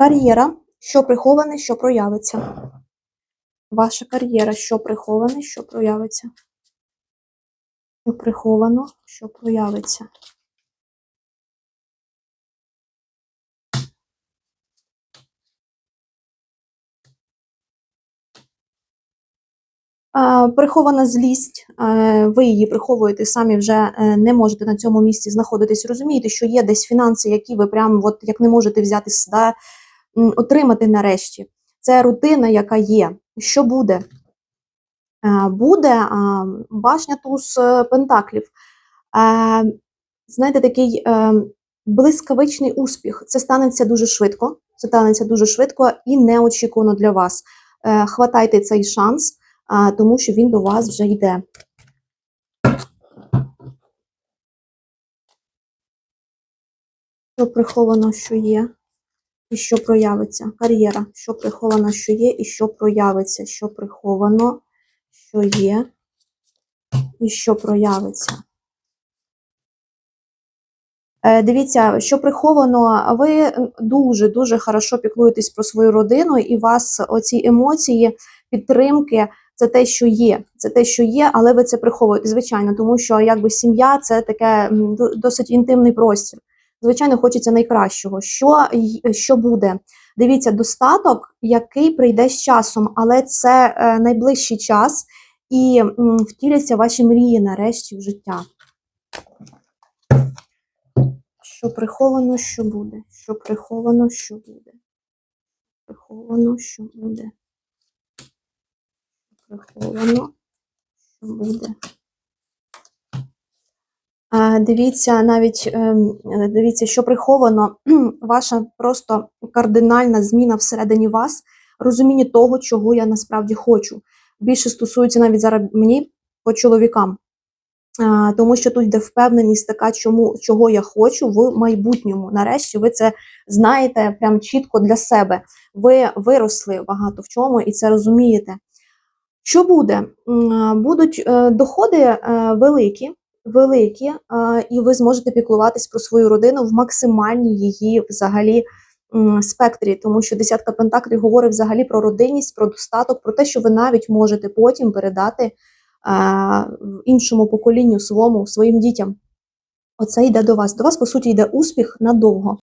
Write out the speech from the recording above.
Кар'єра, що приховане, що проявиться. Ваша кар'єра, що приховане, що проявиться. Що приховано, що проявиться. Прихована злість, ви її приховуєте самі вже е, не можете на цьому місці знаходитись. Розумієте, що є десь фінанси, які ви прям от як не можете взяти да, отримати нарешті. Це рутина, яка є. Що буде? Е, Буде башня туз е, пентаклів. Е, Знаєте, такий блискавичний успіх. Це станеться дуже швидко. Це станеться дуже швидко і неочікувано для вас. Хватайте цей шанс, тому що він до вас вже йде. Приховано, що є, і що проявиться. Кар'єра, що приховано, що є, і що проявиться. Що приховано, що є, і що проявиться. Е, Дивіться, що приховано, ви дуже-дуже хорошо піклуєтесь про свою родину, і у вас оці емоції, підтримки це те, що є. Це те, що є, але ви це приховуєте, звичайно, тому що якби сім'я це таке досить інтимний простір. Звичайно, хочеться найкращого. Що, що буде? Дивіться, достаток, який прийде з часом, але це е, найближчий час, і втіляться ваші мрії нарешті в життя. Що приховано, що буде? Що приховано, що буде? Приховано, що буде? Приховано, що буде? Дивіться, навіть ем, дивіться, що приховано, ваша просто кардинальна зміна всередині вас, розуміння того, чого я насправді хочу. Більше стосується навіть зараз мені по чоловікам. Тому що тут йде впевненість така, чому чого я хочу в майбутньому. Нарешті ви це знаєте прям чітко для себе. Ви виросли багато в чому і це розумієте. Що буде? Будуть е, доходи е, великі, великі, е, і ви зможете піклуватись про свою родину в максимальній її взагалі спектрі, тому що десятка пентаклів говорить взагалі про родинність, про достаток, про те, що ви навіть можете потім передати е, іншому поколінню своєму, своїм дітям. Оце йде до вас. До вас, по суті, йде успіх надовго.